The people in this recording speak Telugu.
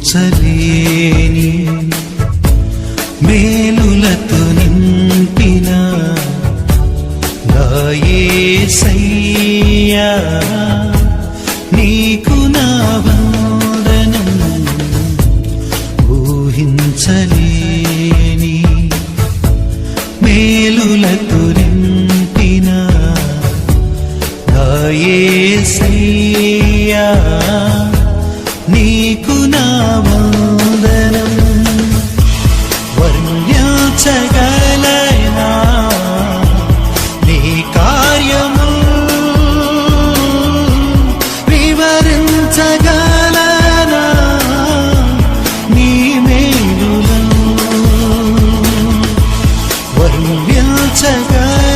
ఊహించలేని మేలులతో నింపిన గాయేసయ్యా నీకు నా వందనం ఊహించలేని మేలులతో నింపిన గాయేసయ్యా నీకు నా వందనం. వర్ణ్యాచగలైనా నీ కార్యము వివరించగలనా? నీ మేలులను వర్ణ్యాచగల